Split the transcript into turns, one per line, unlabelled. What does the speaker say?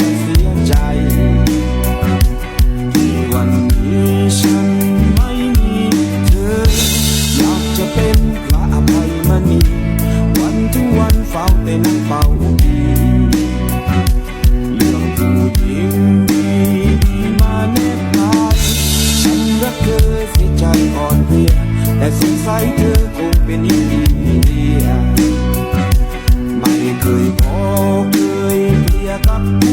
จะเสียใจที่วันนี้ฉันไม่มีเธออยากจะเป็นพระอภัยมณีวันทุกวันเฝ้าแต่นเฝ้าดีเรื่องผู้หญิงดีมาเนบนาฉันรักเธอเสียใจก่อนเพียแต่สงสัยเธอคงเป็น Bye.